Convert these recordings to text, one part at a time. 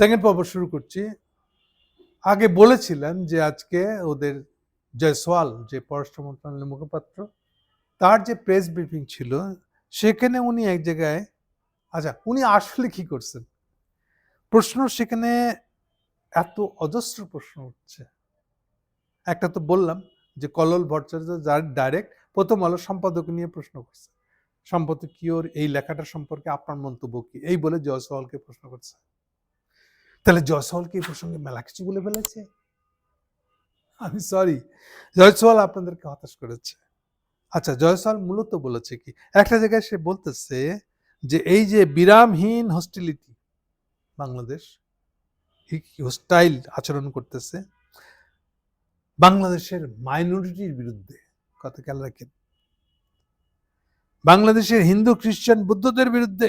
Second পর্ব শুরু করছি। আগে বলেছিলাম যে আজকে ওদের জয়সওয়াল, যে পররাষ্ট্র মন্ত্রণালয়ের মুখপাত্র, তার যে প্রেস ব্রিফিং ছিল, সেখানে উনি এক জায়গায় আচ্ছা উনি আসলে কি করছেন? প্রশ্ন সেখানে এত অজস্র প্রশ্ন উঠছে। একটা তো বললাম যে কলল ভট্টাচার্য যার ডাইরেক্ট প্রথম আলো সম্পাদক নিয়ে প্রশ্ন করছে। সম্পাদকীয়র এই লেখাটা সম্পর্কে আপনার মন্তব্য কি? এই বলে জয়সওয়ালকে প্রশ্ন করছে। তাহলে জয়সওয়াল কি প্রসঙ্গে মেলা কিছু বলে ফেলেছে? আমি সরি জয়সওয়াল আপনাদেরকে হতাশ করেছে। আচ্ছা জয়সওয়াল মূলত বলেছে কি, একটা জায়গায় সে বলতেছে যে এই যে বিরামহীন হস্টিলিটি বাংলাদেশ হোস্টাইল আচরণ করতেছে, বাংলাদেশের মাইনরিটির বিরুদ্ধে, কথা খেয়াল রাখেন। বাংলাদেশের হিন্দু, খ্রিস্টান, বুদ্ধদের বিরুদ্ধে,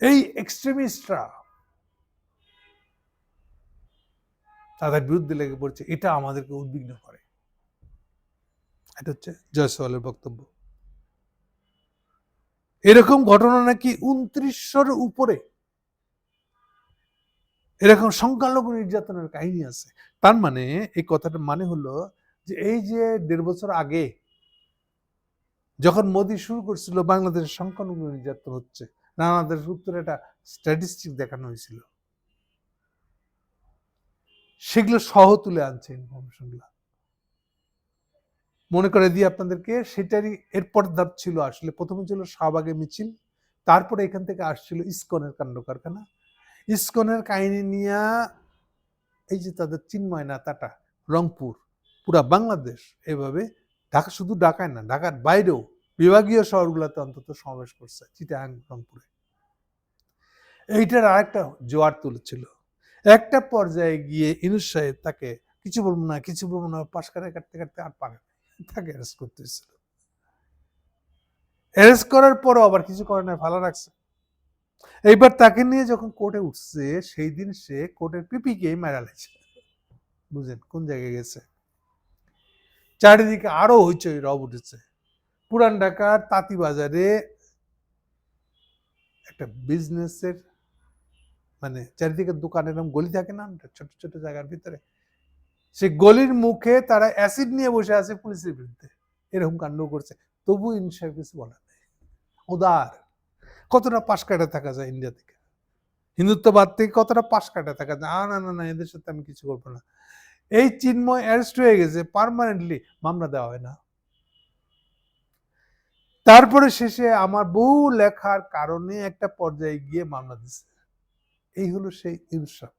এই এক্সট্রিমিস্টরা বিরুদ্ধে লেগে পড়ছে, এটা আমাদেরকে উদ্বিগ্ন করে। এটা হচ্ছে জয়সওয়ালের বক্তব্য। এরকম ঘটনা নাকি উনত্রিশশোর উপরে? এরকম সংখ্যালঘু নির্যাতনের কাহিনী আছে। তার মানে এই কথাটার মানে হলো যে এই যে দেড় বছর আগে যখন মোদী শুরু করছিল, বাংলাদেশের সংখ্যালঘু নির্যাতন হচ্ছে, নানা দেশের উত্তরে একটা স্ট্যাটিস্টিক দেখানো হয়েছিল। সেগুলো সহ তুলে আনছে ইনফরমেশনগুলো মনে করে দিয়ে আপনাদেরকে, সেটারই এরপর ধাপ ছিল আসলে, প্রথমে ছিল শাহবাগে মিছিল, তারপরে এখান থেকে আসছিল ইসকনের কাণ্ড কারখানা ইসকনের কাহিনী নিয়ে এই যে তাদের চিন্ময় নেতাটা, রংপুর, পুরা বাংলাদেশ এভাবে ঢাকা, শুধু ঢাকায় না, ঢাকার বাইরেও বিভাগীয় শহরগুলোতে অন্তত সমাবেশ করছে চিটাং রংপুরে। এইটার আরেকটা জোয়ার তুলেছিল। একটা পর্যায়ে গিয়ে ইনুস সাহেব তাকে কিছু বলব না, কিছু বলব না, পাশ কাটে কাটতে কাটতে আর পারে। তাকে অ্যারেস্ট করতে হয়েছিল। অ্যারেস্ট করার পরও আবার কিছু করে না ভালো রাখছে। এইবার তাকে নিয়ে যখন কোর্টে উঠছে, সেই দিন সে কোর্টের পিপিকে মেরা লাগছে। বুঝেন কোন জায়গায় গেছে? চারিদিকে আরও হইচই রব উঠেছে। পুরান ঢাকার তাঁতিবাজারে একটা বিজনেসের মানে চারিদিকে দোকান এরকম গলি থাকে না, ছোট ছোট জায়গার ভিতরে সে গলির মুখে তারা অ্যাসিড নিয়ে বসে আছে পুলিশের বিরুদ্ধে। এরকম কাণ্ড করছে। তবু ইনসাফ কিছু বলার নেই। উদার। কতটা পাশ কাটা থাকা যায় ইন্ডিয়া থেকে? হিন্দুত্ববাদ থেকে কতটা পাশ কাটা থাকা যায়? না না না, এদের সাথে আমি কিছু করব না। এই চিন্ময় অ্যারেস্ট হয়ে গেছে পার্মানেন্টলি মামলা দেওয়া হয় না। তারপরে শেষে আমার বহু লেখার কারণে একটা পর্যায়ে গিয়ে মামলা দিছে। এই হলো সেই ইনসাফ।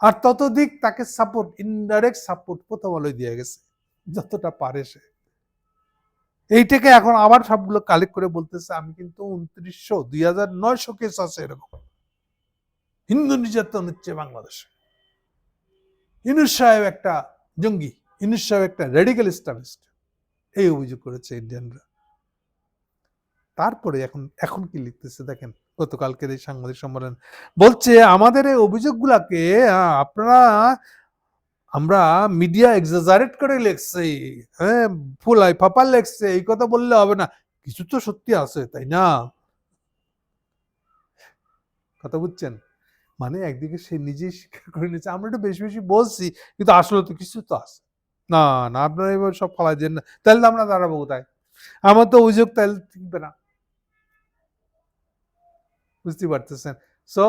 আর ততদিক তাকে সাপোর্ট ইনডাইরেক্ট সাপোর্ট প্রথম আলোয় দিয়ে গেছে, যতটা পারে সে। এইটাকে এখন আবার সবগুলো কালেক্ট করে বলতেছে, আমি কিন্তু উনত্রিশশো, দুই হাজার নয়শো কেস আছে এরকম। হিন্দু নির্যাতন হচ্ছে বাংলাদেশে। ইনুস সাহেব একটা জঙ্গি, ইনুস সাহেব একটা রেডিক্যাল ইসলামিস্ট এই অভিযোগ করেছে ইন্ডিয়ানরা। তারপরে এখন এখন কি লিখতেছে দেখেন গতকালকের এই সাংবাদিক সম্মেলন বলছে আমাদের এই অভিযোগগুলাকে আহ, আপনারা আমরা মিডিয়া এক্সাজারেট করে লেখছে হ্যাঁ ফুলাই ফাপার লেখছে এই কথা বললে হবে না। কিছু তো সত্যি আছে তাই না? কথা বুঝছেন? মানে একদিকে সে নিজেই স্বীকার করে নিচ্ছে আমরা একটু বেশি বেশি বলছি কিন্তু আসলে তো কিছু তো আছে। না না আপনারা এবার সব ফালাই দেন না। তাহলে আমরা দাঁড়াবো কোথায়? আমার তো অভিযোগ তাহলে টিকবে না। বুঝতে পারতেছেন। সো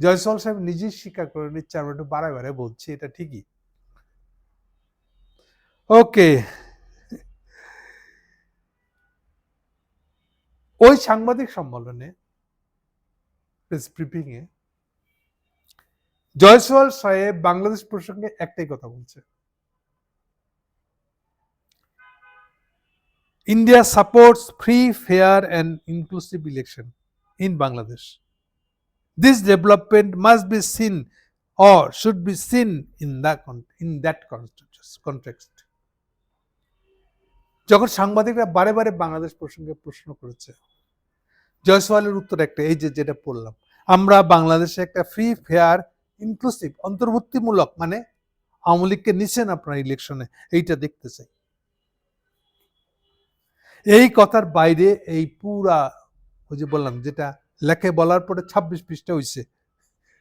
জয়সল সাহেব নিজেই স্বীকার করে নিচ্ছে, আমরা একটু বারে বলছি, এটা ঠিকই। ওকে ওই সাংবাদিক সম্মেলনে ব্রিফিং এ, জয়সওয়াল সাহেব বাংলাদেশ প্রসঙ্গে একটাই কথা বলছে। India supports free fair and inclusive election in Bangladesh. This development must be seen or should be seen in con- in that context-. যখন সাংবাদিকরা বারে বারে বাংলাদেশ প্রসঙ্গে প্রশ্ন করেছে, জয়সওয়ালের উত্তর একটা, এই যে যেটা পড়লাম আমরা বাংলাদেশে একটা ফ্রি ফেয়ার ইনক্লুসিভ অন্তর্ভুক্তিমূলক মানে আওয়ামী লীগকে নিছেন আপনার ইলেকশনে এইটা দেখতে চাই এই কথার বাইরে এই পুরা ওই যে বললাম, যেটা লেখে বলার পরে ছাব্বিশ পৃষ্ঠা হইছে।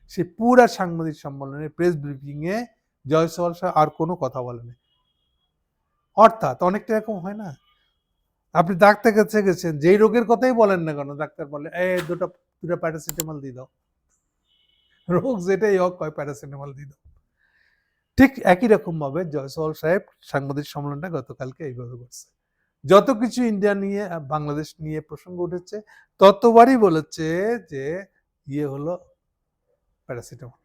সে পুরা সাংবাদিক সম্মেলনে প্রেস ব্রিফিং এ জয়সওয়াল সাহেব আর কোনো কথা বলেনি অর্থাৎ অনেকটা এরকম হয় না? আপনি ডাক্তার কাছে গেছেন, যেই রোগের কথাই বলেন না কেন, ডাক্তার বলে, এ, দুটো দুটো প্যারাসিটামল দিয়ে দাও। রোগ যেটাই হোক, কয় প্যারাসিটামল দিয়ে দাও। ঠিক একই রকম ভাবে জয়সওয়াল সাহেব সাংবাদিক সম্মেলনটা গতকালকে এইভাবে করছে। যত কিছু ইন্ডিয়া নিয়ে বাংলাদেশ নিয়ে প্রসঙ্গ উঠেছে, ততবারই বলেছে যে ইয়ে হলো প্যারাসিটামল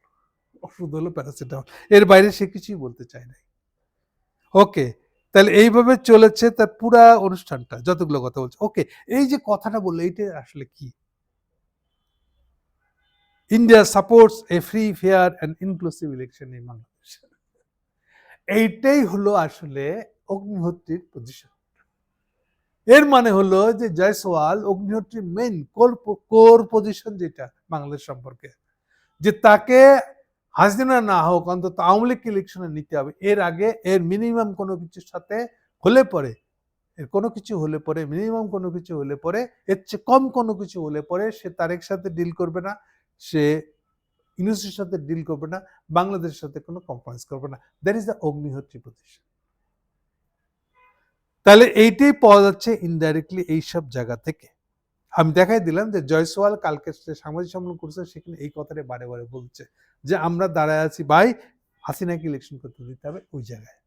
ওষুধ হলো প্যারাসিটামল এর বাইরে সে কিছুই বলতে চায় নাই। ওকে তাহলে এইভাবে চলেছে তার পুরা অনুষ্ঠানটা, যতগুলো কথা বলছে। ওকে এই যে কথাটা বলল, এইটা আসলে কি? India supports a free fair and inclusive election in Bangladesh এইটাই হলো আসলে অগ্নিহোত্রীর পজিশন এর মানে হলো যে জয়সওয়াল অগ্নিহোত্রীর মেইন কোর কোর পজিশন যেটা বাংলাদেশ সম্পর্কে, যে তাকে হাসিনা না হোক, অন্তত আওয়ামী লীগ ইলেকশনে নিতে হবে। এর আগে এর মিনিমাম কোনো কিছুর সাথে হলে পরে, এর কোনো কিছু হলে পরে মিনিমাম কোনো কিছু হলে পরে, এর চেয়ে কম কোনো কিছু হলে পরে সে তারেক সাথে ডিল করবে না, সে ইউনুসের সাথে ডিল করবে না, বাংলাদেশের সাথে কোনো কম্প্রোমাইজ করবে না। That is the Agnihotri position তাহলে এইটাই পাওয়া যাচ্ছে ইনডাইরেক্টলি এইসব জায়গা থেকে। আমি দেখাই দিলাম যে জয়সওয়াল কালকে সামাজিক সম্মেলন করছে সেখানে এই কথাটা বারে বারে বলছে যে আমরা দাঁড়ায় আছি ভাই, হাসিনাকে ইলেকশন করতে দিতে হবে ওই জায়গায়।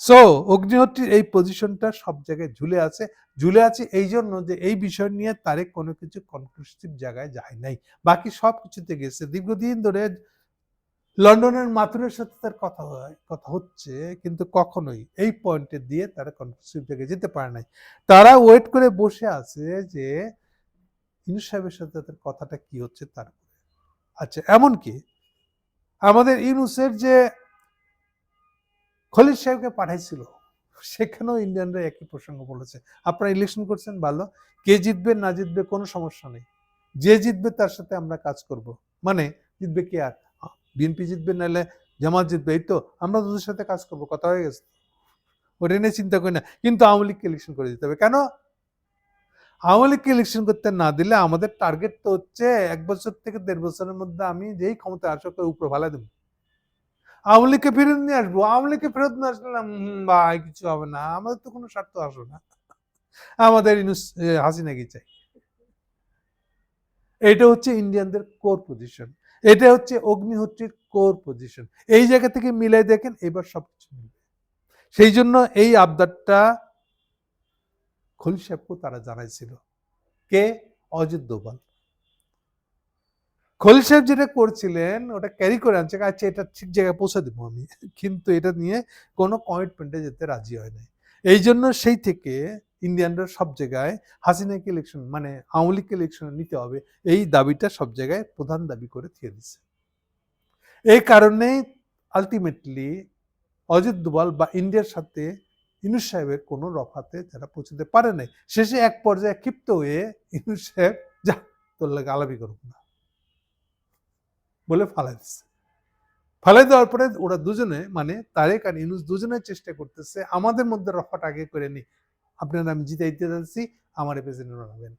সো অগ্নিহোত্রীর এই পজিশনটা সব জায়গায় ঝুলে আছে। ঝুলে আছে এই জন্য যে এই বিষয় নিয়ে তারেক কোনো কিছু কনক্লুসিভ জায়গায় যায় নাই। বাকি সব কিছুতে গেছে। দীর্ঘদিন ধরে লন্ডনের মাথুরের সাথে তার কথা হয়, কথা হচ্ছে, কিন্তু কখনোই এই পয়েন্টে দিয়ে তারা কনক্লুসিভ জায়গায় যেতে পারে নাই। তারা ওয়েট করে বসে আছে যে ইনুস সাহেবের সাথে তাদের কথাটা কি হচ্ছে তার। আচ্ছা এমনকি আমাদের ইউনুসের যে খলিল সাহেবকে পাঠাইছিল, সেখানেও ইন্ডিয়ানরা একই প্রসঙ্গ বলেছে। আপনারা ইলেকশন করছেন, ভালো। কে জিতবে, না জিতবে কোনো সমস্যা নেই। যে জিতবে তার সাথে আমরা কাজ করব। মানে জিতবে কে আর? বিএনপি জিতবে নাহলে জামাত জিতবে এই তো আমরা তোদের সাথে কাজ করব কথা হয়ে গেছে। ওটা নিয়ে চিন্তা করি না কিন্তু আওয়ামী লীগকে ইলেকশন করে দিতে হবে কেন? আওয়ামী লীগকে ইলেকশন করতে না দিলে আমাদের টার্গেট তো হচ্ছে এক বছর থেকে দেড় বছরের মধ্যে আমি যেই ক্ষমতা আসক উপরে ভালো দেবো। আওয়ামী লীগকে ফেরত নিয়ে আসব আওয়ামী লীগকে ফেরত নিয়ে আসলে ভাই কিছু হবে না আমাদের তো কোনো স্বার্থ আসবে না। আমাদের এ, হাসিনাকে চাই এটা হচ্ছে ইন্ডিয়ানদের কোর পজিশন এটা হচ্ছে অগ্নিহোত্রীর কোর পজিশন এই জায়গা থেকে মিলাই দেখেন, এবার সবকিছু মিলবে। সেই জন্য এই আবদারটা খলিল তারা জানাইছিল। কে? অজিত দোভাল। খলিল যেটা করছিলেন, ওটা ক্যারি করে আনছে আচ্ছা এটা ঠিক জায়গায় পৌঁছে দেবো আমি। কিন্তু এটা নিয়ে কোনো কমিটমেন্টে যেতে রাজি হয় নাই। এই জন্য সেই থেকে ইন্ডিয়ানরা সব জায়গায় হাসিনাকে ইলেকশন মানে আওয়ামী লীগকে ইলেকশন নিতে হবে। এই দাবিটা সব জায়গায় প্রধান দাবি করে দিয়ে দিচ্ছে। এই কারণেই আলটিমেটলি অজিত দোভাল বা ইন্ডিয়ার সাথে ইনুস সাহেবের কোনো রফাতে যারা পৌঁছতে পারে নাই, শেষে এক পর্যায়ে ক্ষিপ্ত হয়ে ইনুস সাহেব যা, তোর লাগে আলাপি করুক না। বলে ফালাই দিচ্ছে। ফালাই দেওয়ার পরে ওরা দুজনে মানে তারেক আর ইনুস দুজনে চেষ্টা করতেছে, আমাদের মধ্যে রফাটা আগে করে নি। আপনারা আমি জিতাইতে যাচ্ছি, আমার প্রেসিডেন্ট বানাবেন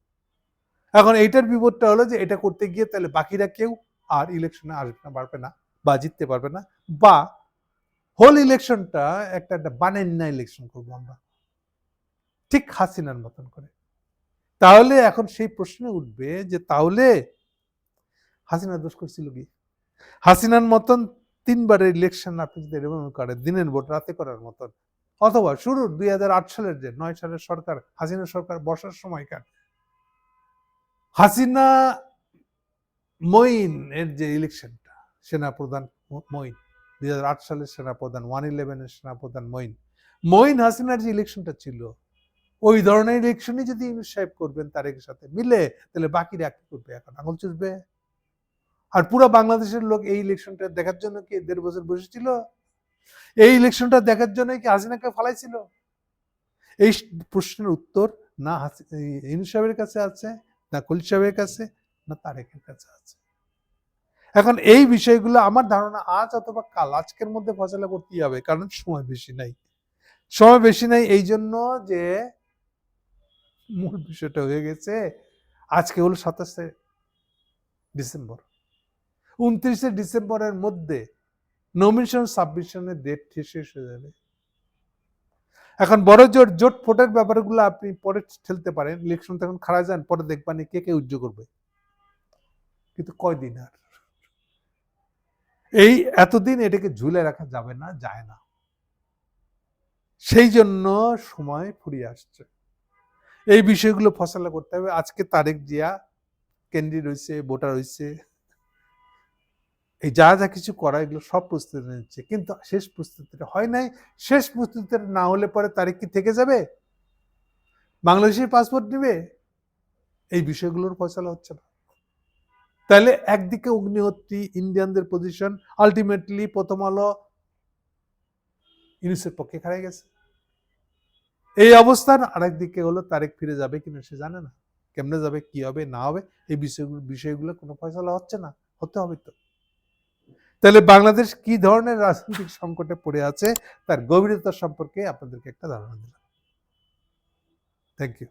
এখন এইটার বিপদটা হলো যে এটা করতে গিয়ে তাহলে বাকিরা কেউ আর ইলেকশনে আসবে না, পারবে না বা জিততে পারবে না বা হোল ইলেকশনটা একটা একটা বানেন না ইলেকশন করব আমরা। ঠিক হাসিনার মতন করে। তাহলে এখন সেই প্রশ্ন উঠবে যে তাহলে হাসিনা দোষ করছিল কি? হাসিনার মতন তিনবারের ইলেকশন আপনি যদি এরকম করেন দিনের ভোট রাতে করার মতন অথবা শুরুর দুই হাজার আট সালের যে, নয় সালের সরকার, হাসিনা সরকার বসার সময়কার হাসিনা মঈন এর যে ইলেকশনটা, সেনাপ্রধান ম- মঈন। দুই সালের সেনাপ্রধান, ওয়ান ইলেভেনের সেনাপ্রধান মঈন। মঈন হাসিনার যে ইলেকশনটা ছিল, ওই ধরনের ইলেকশনই যদি ইউনুস সাহেব করবেন, তারেকের সাথে মিলে, তাহলে বাকিরা কি করবে এখন? আঙুল চুষবে? আর পুরো বাংলাদেশের লোক এই ইলেকশনটা দেখার জন্য কি দেড় বছর বসেছিল? এই ইলেকশনটা দেখার জন্য কি হাসিনাকে ফালাইছিল? এই প্রশ্নের উত্তর না এই সাহেবের কাছে আছে, না কলিল সাহেবের কাছে, না তারেকের কাছে আছে। এখন এই বিষয়গুলো আমার ধারণা আজ অথবা কাল, আজকের মধ্যে ফসলা করতেই হবে, কারণ সময় বেশি নাই। সময় বেশি নাই এই জন্য যে মূল বিষয়টা হয়ে গেছে, আজকে হলো সাতাশে ডিসেম্বর। উনত্রিশে ডিসেম্বরের মধ্যে নমিনেশন সাবমিশনের ডেট শেষ হয়ে যাবে। এখন বড় জোট জোট ফোটের ব্যাপারগুলো আপনি পরে ঠেলতে পারেন। ইলেকশন তখন খাড়া যান পরে দেখবেন কে কে উজ্জ্ব করবে। কিন্তু কয়দিন আর? এই এতদিন এটাকে ঝুলে রাখা যাবে না, যায় না। সেই জন্য সময় ফুরিয়ে আসছে। এই বিষয়গুলো ফসলা করতে হবে। আজকে তারেক জিয়া ক্যান্ডিডেট হয়েছে ভোটার হয়েছে এই যা যা কিছু করা, এগুলো সব প্রস্তুতি নিচ্ছে। কিন্তু শেষ প্রস্তুতিটা হয় নাই। শেষ প্রস্তুতিটা না হলে পরে তারিখ কি থেকে যাবে? বাংলাদেশের পাসপোর্ট নেবে? এই বিষয়গুলোর ফসলা হচ্ছে না। তাহলে একদিকে অগ্নিহোত্রী, ইন্ডিয়ানদের পজিশন আলটিমেটলি প্রথম আলো ইউনিসের পক্ষে খারাই গেছে। এই অবস্থান আরেকদিকে হলো তারেক ফিরে যাবে কিনা সে জানে না। কেমনে যাবে, কি হবে, না হবে, এই বিষয়গুলো বিষয়গুলো কোনো ফয়সলা হচ্ছে না। হতে হবে তো। তাহলে বাংলাদেশ কি ধরনের রাজনৈতিক সংকটে পড়ে আছে তার গভীরতা সম্পর্কে আপনাদেরকে একটা ধারণা দিলাম। Thank you